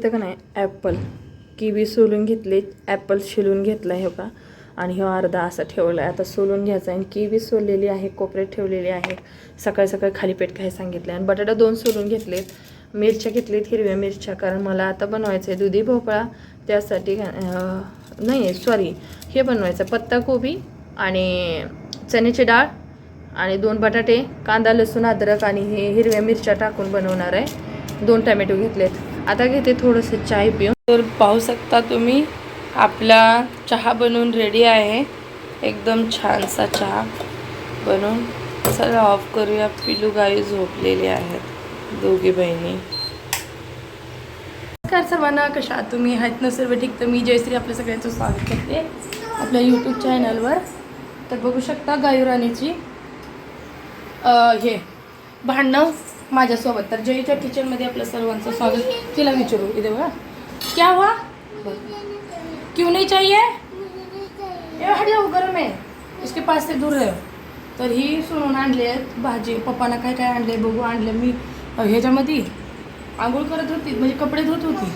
इथं का नाही ॲपल किवी सोलून घेतले ॲपल शिलून घेतला आहे का आणि हे अर्धा असा ठेवला आहे आता सोलून घ्यायचा आहे आणि किवी सोललेली आहे कोपऱ्यात ठेवलेली आहे. सकाळी सकाळी खाली पेट काही सांगितलं आणि बटाटा दोन सोलून घेतलेत. मिरच्या घेतलीत हिरव्या मिरच्या. कारण मला आता बनवायचं आहे दुधी भोपळा. त्यासाठी नाही सॉरी हे बनवायचं पत्ताकोबी आणि चण्याची डाळ आणि दोन बटाटे कांदा लसूण अद्रक आणि हे हिरव्या मिरच्या टाकून बनवणार आहे. दोन टमॅटो घेतलेत. आता घेते थोडंसं चाय पिऊन. तर पाहू शकता तुम्ही आपला चहा बनवून रेडी आहे. एकदम छानसा चहा बनवून चला ऑफ करूया. पिलू गाई झोपलेली आहेत दोघी बहिणी. नमस्कार सर्वांना कशा आहात तुम्ही? आहेत ना सर्व ठीक? तर मी जयश्री आपल्या सगळ्यांचं स्वागत करते आपल्या यूट्यूब चॅनलवर तर बघू शकता गायुराणीची राणीची हे भांडणं माझ्यासोबत. तर जयच्या किचनमध्ये आपलं सर्वांचं स्वागत. तिला विचारू. इथे बघा. क्या हुआ? क्यों नहीं चाहिए? ये हट हो, गरम आहे. इसके पास ते दूर राह. तर ही सोडून आणले आहेत भाजी. पप्पाना काय काय आणले बघू. आणले मी ह्याच्यामध्ये आंघोळ करत होती. म्हणजे कपडे धुत होती.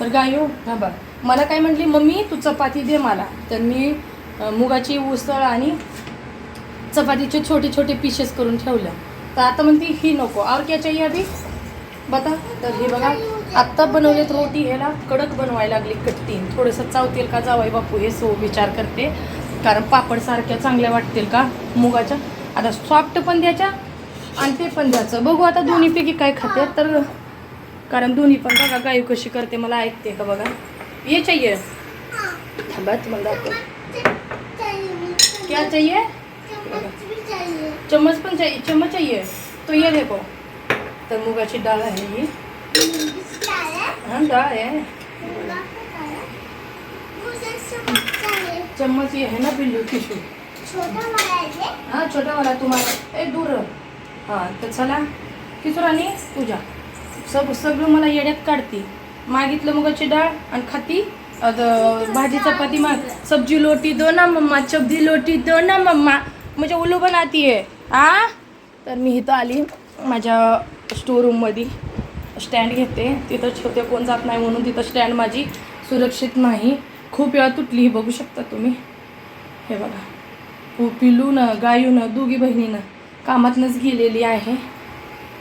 तर गाय हा बघ मला काय म्हटली मम्मी तू चपाती दे मला. तर मी मुगाची उसळ आणि चपातीचे छोटे छोटे पीसेस करून ठेवलं तर आता म्हणते ही नको. और क्या चाहिए अभी बता. तर हे बघा आत्ता बनवलेत रोटी ह्याला कडक बनवायला लागली कट्टीन थोडंसं चावतील का जावाई बापू? हे सो विचार करते. कारण पापड सारख्या चांगल्या वाटतील का? मुगाच्या. आता सॉफ्ट पण द्यायच्या आणि ते पण द्यायचं. बघू आता दोन्हीपैकी काय खाते. तर कारण दोन्ही पण बघा गायू कशी करते मला ऐकते का बघा. ये चाहिए थांबा तुम्हाला दाखव क्या चाहिए चम्मच पण चाहिए चम्मच चाहिए। तो ये देखो तर मुगाची डाळ आहे ही। हा डाळ आहे। चम्मच ये है ना बिल्लू टिशू। हा छोटा वाला तुम्हाला। ए दूर हां तर चला किशोराने पूजा। सब सगळं मला येड्यात काढते। मागितलं मुगाची डाळ आणि खाती। भाजी चपाती माग सब्जी लोटी दो ना मम्मा सब्जी लोटी दो ना मम्मा। म्हणजे उल्लू बनाती आहे आ? तर मी इथं आली माझ्या स्टोरूममध्ये स्टँड घेते. तिथं ठेवते कोण जात नाही म्हणून तिथं स्टँड माझी सुरक्षित नाही. खूप वेळा तुटली ही बघू शकता तुम्ही. हे बघा. हो पिलूनं गायूनं दोघी बहिणीनं कामातनंच गेलेली आहे.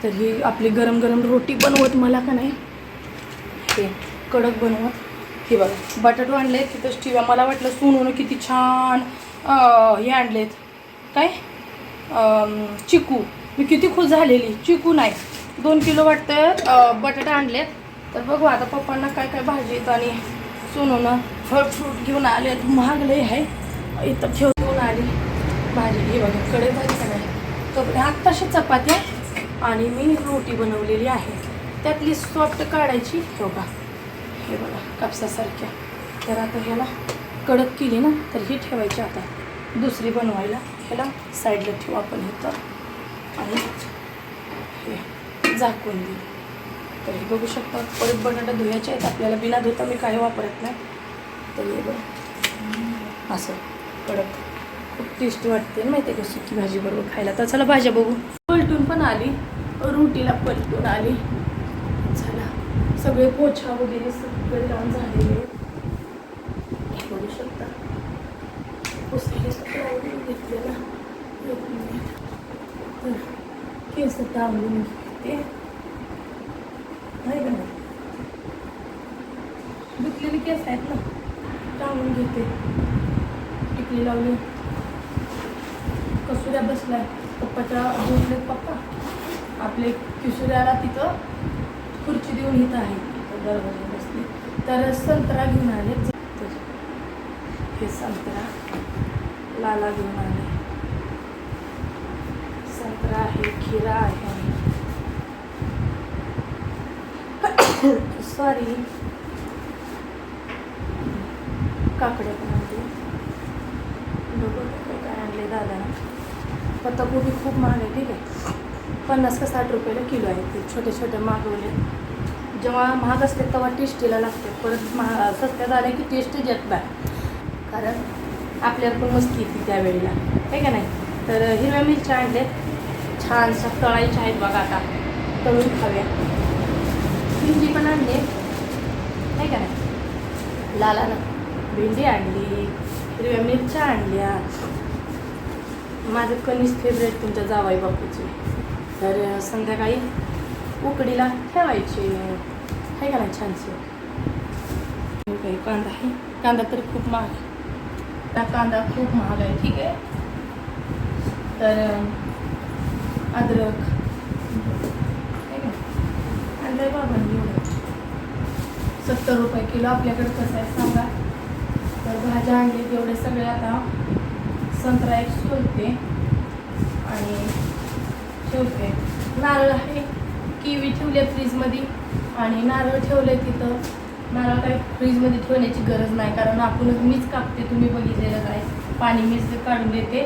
तर ही आपली गरम गरम रोटी बनवत मला का नाही? हे कडक बनवत. हे बघा. बटाटो आणले तिथंच ठेवा मला वाटलं सोनून किती छान हे आणलेत. काय? चिकू. मी किती खुश झालेली. चिकू नाही. दोन किलो वाटतं बटाटा आणलेत तर बघू आता पप्पांना काय काय भाजीत आणि सोनूनं फळ फ्रूट घेऊन आले. महागले आहे. इथं ठेव घेऊन आली. भाजी हे बघा. कडे भाजी काय नाही कपडे. आत्ताशी चपात्या आणि मी रोटी बनवलेली आहे. त्यातली सॉफ्ट काढायची. हे का हे बघा. कापसासारख्या. तर आता ह्याला कडक केली ना तर ही ठेवायची आता. दुसरी बनवायला. ह्याला साईडला ठेवू आपण इथं आणि हे झाकून देऊ. तर हे बघू शकता परत बटाटा धुयाचे आहेत. आपल्याला बिना धुता मी काही वापरत नाही. तर हे बघ. असं कडक. खूप टेस्टी वाटते माहिती आहे का? सुकी भाजी बरोबर खायला. तर चला भाज्या बघू. पलटून पण आली. रोटीला पलटून आली. चला. सगळे पोछा वगैरे सगळे लावून झालेले आहेत. हे बघू शकता पुस्तके आवडून एक मिनिट तर केस टाळून घेते नाही का नाही धुतलेले केस आहेत ना टाळून घेते टिकली लावली कसुऱ्या बसलाय पप्पाच्या बोलले पप्पा आपले किशोऱ्याला तिथं खुर्ची देऊन इथं आहे तिथं दरवाजा बसली तर संत्रा घेऊन आले. हे संत्रा लाला घेऊन आले संत्रा आहे खिरा आहे. सॉरी काकडे पण आणले बघू काय काय आणले दादा पत्ताकोबी खूप महाग आहे ठीक आहे. पन्नास का साठ रुपयाला किलो आहे ते छोटे छोटे मागवले. जेव्हा महाग असते तेव्हा टेस्टीला लागते. परत महा सत्या आले की टेस्ट येत कारण आपल्याला पण मस्ती येते त्यावेळेला. आहे का नाही? तर हिरव्या मिरच्या आणल्यात. छानसा तळायच्या आहेत बघा आता. तळून खाव्या भेंडी पण आणले आहे का नाही? लालानं भेंडी आणली हिरव्या मिरच्या आणल्या. माझं कणीस फेवरेट तुमच्या जावाई बापूची. तर संध्याकाळी उकडीला ठेवायचे. आहे का नाही? छानसे. काही कांदा आहे. कांदा तर खूप महाग आहे. हा कांदा खूप महाग आहे ठीक आहे? तर अद्रक. आहे? का आणलंय बाबांनी एवढं. सत्तर रुपये किलो आपल्याकडे कसं आहे सांगा? तर भाज्या आणली तेवढे सगळे आता. संत्रा एक सोलते. आणि ठेवते. नारळ आहे. किवी ठेवले फ्रीजमध्ये. आणि नारळ ठेवले तिथं. मला काही फ्रीजमध्ये ठेवण्याची गरज नाही कारण आपणच मीच कापते तुम्ही बघितलेलं काय पाणी मीच काढून देते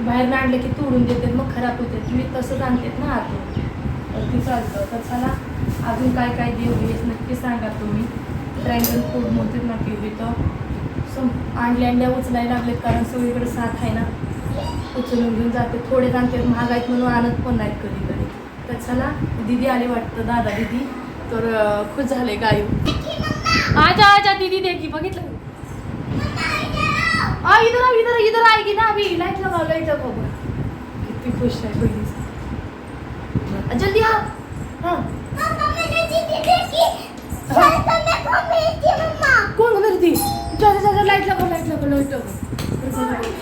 बाहेर आणलं की तोडून देते मग खराब होते. तुम्ही तसंच आणतेत ना आतून. तर ते चालतं. तर चला अजून काय काय देऊ हेच नक्की सांगा तुम्ही. ड्रॅगन फूड मोठे नक्की किवी तर. सम आणल्या आणल्या उचलायला लागलेत कारण सगळीकडे साथ आहे ना. उचलून घेऊन जाते. थोडे आणते महागाईत म्हणून आणत पण नाहीत कधी कधी तर चला दीदी आले वाटतं दादा दीदी. तर खुश झाले गाई. आजा आजा दीदी दे की बघितलं आ इधर आ, इधर इधर आएगी ना अभी लाइट लगाओ लाइट लगाओ। किती खुश आहे बहिणी जल्दी आ। हाँ। कौन घुमेर थी जा जा जा लाइट लगाओ लाइट लगाओ लाइट लगाओ।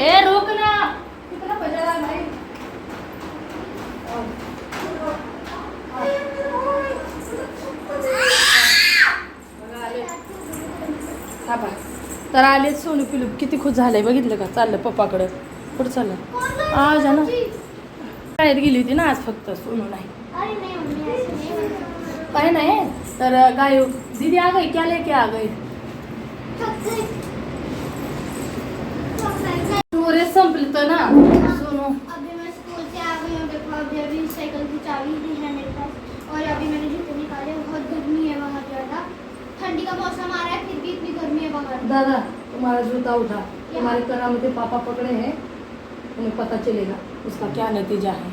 ए रुक ना। तर आले सोनू पिलू. किती खुश झालंय बघितलं का? चाललं पप्पाकडं. कुठं चाललं? आज ना. शाळेत गेली होती ना आज फक्त सोनू नाही. काय नाही. तर गाय दीदी आ गई की लेके आ स्टोरेज संपलं तर ना? सोनू. अभी मैं स्कूल से आ गई हूँ देखो अभी अभी साइकिल की चाबी भी है मेरे पास। और अभी मैंने जूते निकाले बहुत गर्मी है बाहर ज़्यादा। ठंडी का मौसम आ रहा है फिर भी इतनी गर्मी है बाहर। दादा तुम्हारा जूता उठा। तुम्हारे करामती पापा पकड़े हैं तुम्हें पता चलेगा उसका क्या नतीजा है।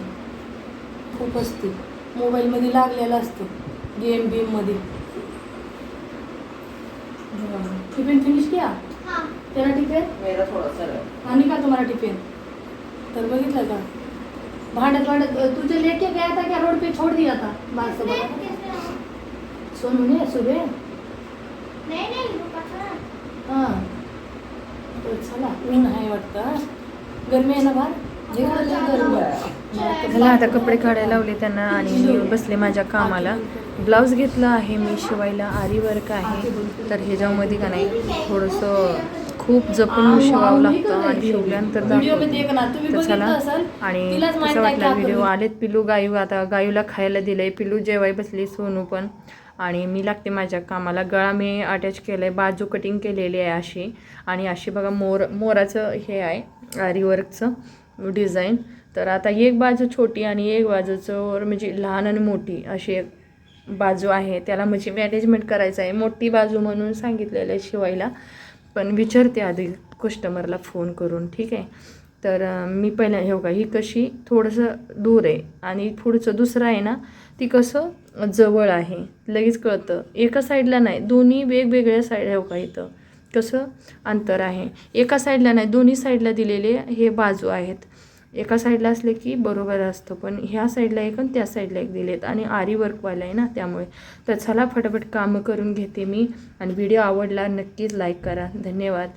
खूप असते मोबाईलमध्ये लागलेलं असतं गेम बीममध्ये टिफ़िन फिनिश किया? हाँ. तेरा टिफिन मेरा थोड़ा सा है आणि का तुम्हाला टिफिन तर बघितलं का? भांडत भांडत तुझे लेके गया था क्या रोड पे छोड़ दिया था सब कैसे आऊँ? सोनू ने सुबह नहीं नहीं रुका था हां. तो चला ऊन आहे वाटतं? गरमी आहे ना बाहेर जिकडं लय गरमी आहे. मला आता कपडे काढायला लावले त्यांना आणि मी बसले माझ्या कामाला. ब्लाऊज घेतलं आहे मी शिवायला आरी वर्क आहे. तर ह्याच्यामध्ये का नाही थोडंसं खूप जपून शिवावं लागतं आणि शिवल्यानंतर दाखवते चला असाल आणि कसं वाटला व्हिडिओ. आलेत पिलू गायू आता गायूला खायला दिलंय. पिलू जेवाय बसली सोनू पण. आणि मी लागते माझ्या कामाला. गळा मी अटॅच केलं आहे बाजू कटिंग केलेली आहे अशी. आणि अशी बघा मोर मोराचं हे आहे आरीवर्कचं डिझाईन तर आता एक बाजू छोटी आणि एक बाजूचं म्हणजे लहान आणि मोठी अशी एक बाजू आहे. त्याला म्हणजे मॅनेजमेंट करायचं आहे. मोठी बाजू म्हणून सांगितलेलं आहे शिवायला. पण विचारते आधी कस्टमरला फोन करून ठीक आहे? तर मी पहिल्या हे का ही कशी थोडंसं दूर आहे आणि पुढचं दुसरं आहे ना ती कसं जवळ आहे लगेच कळतं. एका साईडला नाही दोन्ही वेगवेगळ्या साईड हे का इथं कसं अंतर आहे. एका साईडला नाही दोन्ही साईडला दिलेले हे बाजू आहेत. एका साईडला असले की बरोबर असतं पण ह्या साईडला एक आणि त्या साईडला एक दिलेत. आणि आरी वर्कवाला आहे ना त्यामुळे. तर चला फटाफट कामं करून घेते मी. आणि व्हिडिओ आवडला नक्कीच लाईक करा. धन्यवाद.